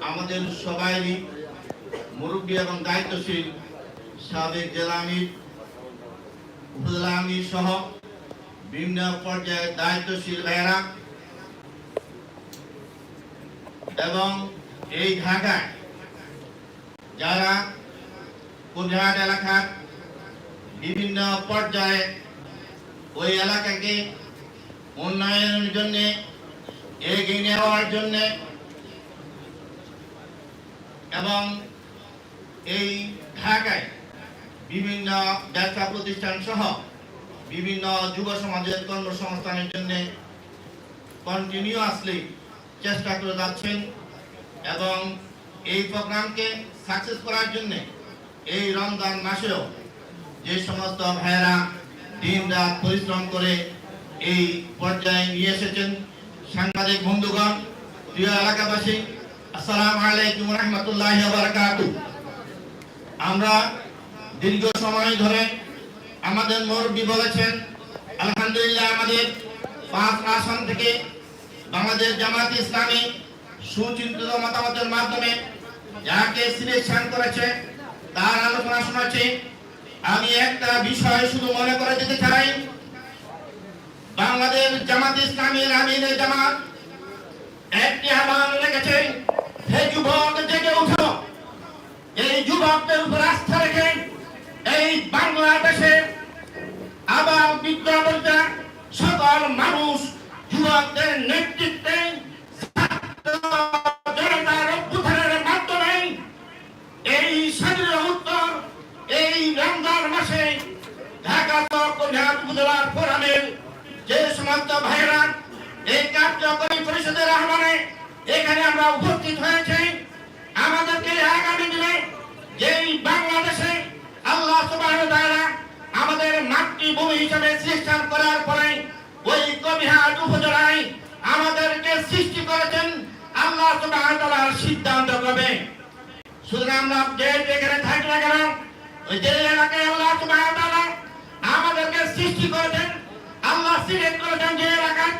আমাদের সবাইরই মুরব্বী এবং দায়িত্বশীল সাবেক জেলা আমির, উপজেলা আমির সহ বিভিন্ন পর্যায়ে দায়িত্বশীল ভাইয়েরা এবং এই ঢাকায় যারা কুমিরহাট এলাকার বিভিন্ন পর্যায়ে ওই এলাকাকে উন্নয়নের জন্য এগিয়ে নেওয়ার জন্য এবং এই ঢাকায় বিভিন্ন ব্যবসা প্রতিষ্ঠান সহ বিভিন্ন যুব সমাজের কর্মসংস্থানের জন্য কন্টিনিউয়াসলি চেষ্টা করে যাচ্ছেন এবং এই প্রোগ্রামকে সাকসেস করার জন্য এই রমজান মাসেও যে সমস্ত ভাইয়েরা দিন রাত পরিশ্রম করে এই পর্যায়ে নিয়ে এসেছেন সাংবাদিক বন্ধুগণ, প্রিয় এলাকাবাসী আসসালামু আলাইকুম রহমতুল্লাহ আমরা দীর্ঘ সময় ধরে আমাদের মুরব্বী বলেছেন, আলহামদুলিল্লাহ আমাদের আসন থেকে বাংলাদেশ জামাত ইসলামী সুচিন্তিত মতামতের মাধ্যমে যাকে সিলেকশন করেছে, তার আলোচনা শোনাচ্ছি। আমি একটা বিষয় শুধু মনে করে দিতে চাই, বাংলাদেশ জামাত ইসলামীর আমির জামাত একটি আহ্বান রেখেছে। হে যুবক জেগে উঠো। এই যুবকদের উপর আস্থা রেখে এই বাংলাদেশে আবার বিদ্যাবর্তা সকল মানুষ, যুবকদের নেতৃত্বে জনতার অভ্যুত্থানের মাধ্যমে এই স্বাধীন উত্তর, এই রমজান মাসে ঢাকা চট্টগ্রাম উপজেলার ফোরামের যে সমস্ত ভাইরা এই কার্যকরী পরিষদের আহ্বানে এখানে আমরা উপস্থিত হয়েছি। আমাদেরকে আগামী দিনে যেই বাংলাদেশে আল্লাহ আমাদের মাতৃভূমি হিসেবে সৃষ্টি করার পরে ওই কবিহাট উপজেলায় আমাদেরকে সৃষ্টি করেছেন, আল্লাহ তাআলার সিদ্ধান্ত হবে সুতরাং আমরা যে যেখানে থাকি না কেন? যে এলাকায় আল্লাহ আমাদেরকে সৃষ্টি করেছেন, আল্লাহ সিলেক্ট করেছেন যে এলাকায়।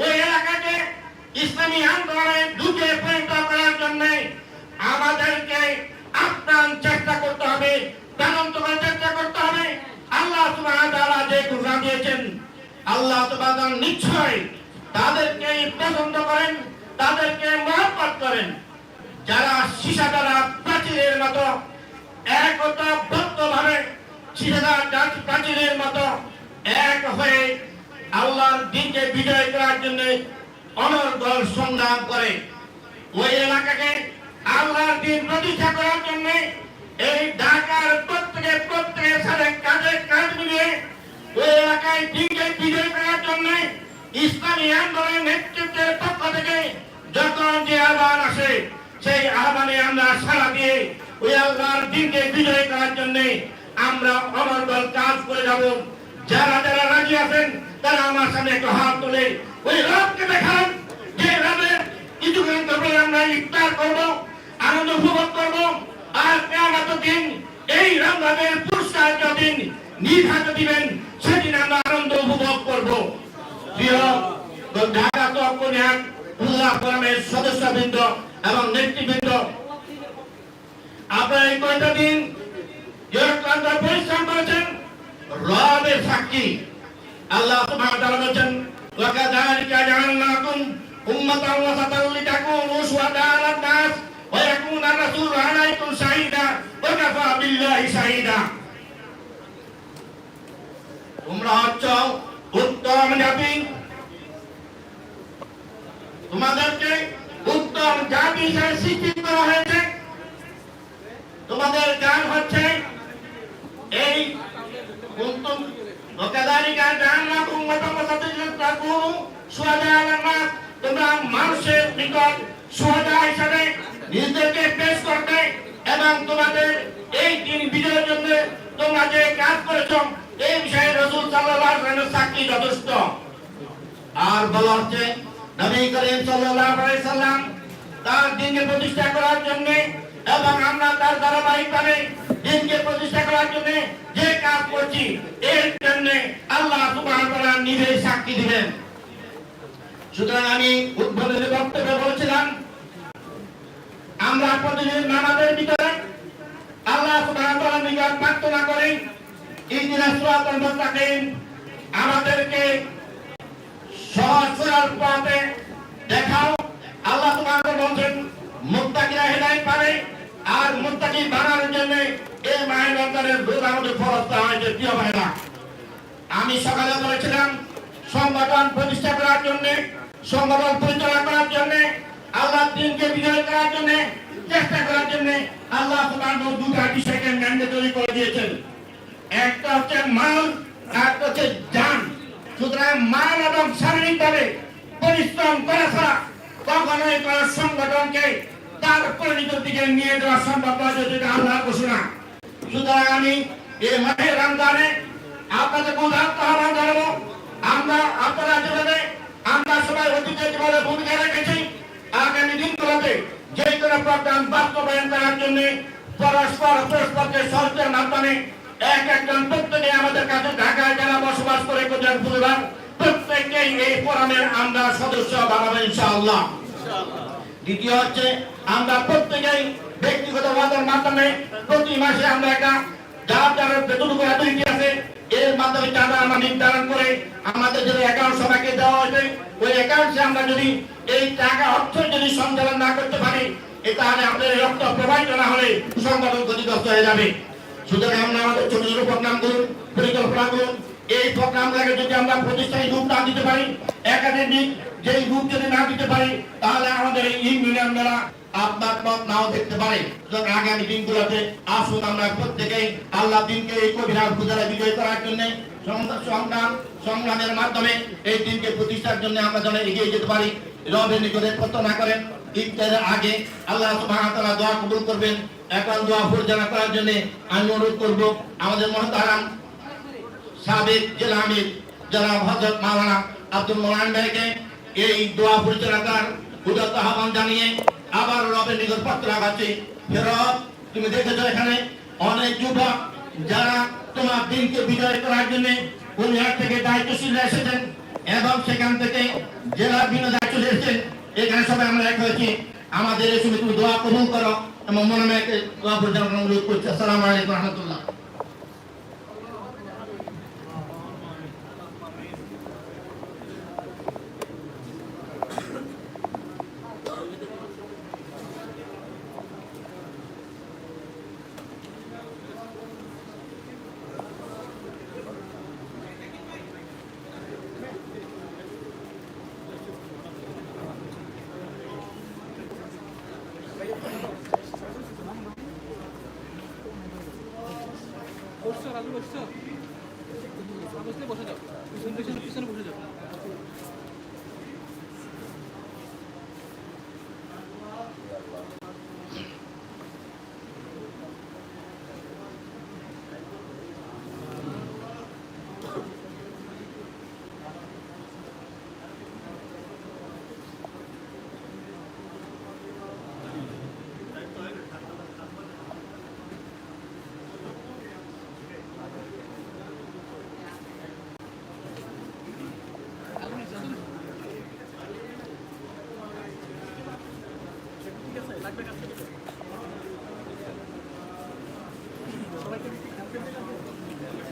ওই এলাকাকে ইসলামী আন্দোলনে ঢুকে পরিণত করার জন্য আমাদেরকে আপ্রাণ চেষ্টা করতে হবে, প্রাণান্ত তোমার চেষ্টা করতে হবে। আল্লাহ তোমার তাআলা যে ঘোষণা দিয়েছেন, আল্লাহ তাআলা নিশ্চয় তাদেরকে পছন্দ করেন, তাদেরকে মহব্বত করেন। যারা সীসা দ্বারা প্রাচীরের মতো একতাবদ্ধ প্রাচীরের মতো এক হয়ে আল্লাহর দিনকে বিজয় করার জন্য অনর্গল সংগ্রাম করে। ওই এলাকাকে আল্লাহর দিন প্রতিষ্ঠা করার জন্য এই ঢাকার প্রত্যেকে প্রত্যেকের সাথে কাজে কাজ মিলিয়ে ওই এলাকায় দিনকে বিজয় করার জন্য ইসলামী আন্দোলনের নেতৃত্বের পক্ষ থেকে যখন যে আহ্বান আসে, সেই আহ্বানে আমরা সারা দিয়ে ওই আল্লাহর দিনকে বিজয় করার জন্য আমরা অনর্গল কাজ করে যাব। যারা যারা রাজি আছেন, তারা আমার সামনে একটু হাত তোলে ওই রবকে দেখান। যে রবের কিছুক্ষণ পরে আমরা ইফতার করব, আনন্দ উপভোগ করব। আর কেমন দিন, এই রমজানের পুরস্কার দিন নির্ঘাত দিবেন, সেদিন আমরা আনন্দ উপভোগ করব। প্রিয় ঢাকা চক্রনিহাট উল্লাহ ফোরামের সদস্যবৃন্দ এবং নেতৃবৃন্দ, আপনারা এই কয়টা দিন পরিশ্রম করেছেন? রবের সাক্ষী। আল্লাহ সুবহানাহু ওয়া উম্মাতান ওয়াসাতান লিতাকুনু শুহাদা'a 'আলান নাস ওয়া ইয়াকুনা আর-রাসূলু 'আলাইকুম শাহীদা ওয়া কাফা বিল্লাহি শাহীদা তোমরা হচ্ছ উত্তম জাতি। তোমাদেরকে উত্তম জাতি হিসেবে সৃষ্টি করা হয়েছে। তোমাদের গান হচ্ছে এই কুন্তুম وكذلك جعلناكم أمة وسطا لتكونوا شهداء على الناس তোমরা মানুষের নিকট সোহাদা হিসাবে নিজেদেরকে পেশ করতে এবং তোমাদের এই দিন বিজয়ের জন্য তোমরা যে কাজ করেছ এই বিষয়ে রসুল সাল্লাল্লাহু আলাইহি ওয়াসাল্লামের সাক্ষী যথেষ্ট আর বলা হচ্ছে নবী করিম সাল্লাল্লাহু আলাইহি সাল্লাম তার দিনকে প্রতিষ্ঠা করার জন্য এবং আমরা তার ধারাবাহিকভাবে দিনকে প্রতিষ্ঠা করার জন্য যে কাজ করছি, এর জন্য আল্লাহ সুবহানাহু তাআলা নিজেই সাক্ষী দিবেন। সুতরাং আমি উদ্বোধনী বক্তব্যে বলেছিলাম, আমরা প্রতিদিন নামাজের ভিতরে আল্লাহ সুবহানাহু ওয়া নিকট প্রার্থনা করি ইহদিনাস সিরাতাল মুস্তাকিম আমাদেরকে সহজ সরল পথে দেখাও। আল্লাহ তোমাকে বলছেন হেদায়েত পাবে আর মুত্তাকি বানানোর জন্য এই মায়ের রমজানের রোজ আমাদের দেওয়া হয়েছে, প্রিয় ভাইরা আমি সকালে বলেছিলাম, সংগঠন প্রতিষ্ঠা করার জন্য, সংগঠন পরিচালনা করার জন্য, আল্লাহ দিনকে বিজয় করার জন্য, চেষ্টা করার জন্য আল্লাহ দুটা বিষয়কে ম্যান্ডেটরি করে দিয়েছেন। একটা হচ্ছে মাল একটা হচ্ছে জান। সুতরাং মাল এবং শারীরিকভাবে পরিশ্রম করা ছাড়া কখনোই কোন সংগঠনকে তার পরিণতির দিকে নিয়ে যাওয়া সম্ভব নয়, যদি আল্লাহ ঘোষণা। সুতরাং আমি এই মাহে রমজানে আপনাদের উদাহরণ আহ্বান জানাব আমরা আপনারা যেভাবে, আমরা সবাই অতীতে যেভাবে ভূমিকা রেখেছি, আগামী দিনগুলোতে যে কোনো প্রোগ্রাম বাস্তবায়ন করার জন্য পরস্পর, পরস্পরকে সহযোগের মাধ্যমে এক একজন প্রত্যেকে আমাদের কাছে ঢাকায় যারা বসবাস করে কোথায় পরিবার, প্রত্যেককেই এই ফোরামের আমরা সদস্য বানাবো ইনশাআল্লাহ। দ্বিতীয় হচ্ছে, আমরা প্রত্যেকেই ব্যক্তিগত ওয়াদার মাধ্যমে প্রতি মাসে আমরা একটা যার আছে, এর মাধ্যমে চাঁদা আমরা নির্ধারণ করে আমাদের যদি অ্যাকাউন্ট সবাইকে দেওয়া হবে ওই অ্যাকাউন্টে আমরা যদি এই টাকা অর্থ যদি সঞ্চালন না করতে পারি তাহলে আমাদের রক্ত প্রবাহিত না হলে সংগঠন ক্ষতিগ্রস্ত হয়ে যাবে। সুতরাং আমরা আমাদের ছোট ছোট প্রোগ্রাম করুন পরিকল্পনা করুন এই প্রোগ্রামগুলোকে যদি আমরা প্রতিষ্ঠানিক রূপ না দিতে পারি, একাডেমিক যেই রূপ যদি না দিতে পারি, তাহলে আমাদের এই ইউনিয়ন মেলা আপনার মত নাও দেখতে পারে। সুতরাং আগামী দিনগুলোতে আসুন আমরা প্রত্যেকেই আল্লাহ দিনকে এই কবিরাজ পূজারা বিজয় করার জন্য সংগ্রাম, সংগ্রামের মাধ্যমে এই দিনকে প্রতিষ্ঠার জন্য আমরা যেন এগিয়ে যেতে পারি। রবের নিকটে প্রার্থনা করেন, ইফতারের আগে আল্লাহ সুবহানাহু দোয়া কবুল করবেন এখন দোয়া পরিচালনা করার জন্য আমি অনুরোধ করব, আমাদের মহতারাম সাবেক জেলা আমির যারা হজরত মাওলানা আব্দুল মোলান ভাইকে এই দোয়া পরিচালনা করার উদত্ত আহ্বান জানিয়ে আবার রবের নিকট প্রার্থনা রাখাচ্ছি ফেরত তুমি দেখেছ এখানে অনেক যুবক যারা তোমার দিনকে বিজয় করার জন্য কুমিহার থেকে দায়িত্বশীল এসেছেন এবং সেখান থেকে জেলার বিভিন্ন দায়িত্ব এসেছেন। এখানে সবাই আমরা এক হয়েছি। আমাদের সময় তুমি দোয়া কবুল করো এবং মনে মনে দোয়া পরিচালনা অনুরোধ করছি। আসসালামু আলাইকুম রহমতুল্লাহ। বসছো। বসছো বসলে বসে যাও। পিছন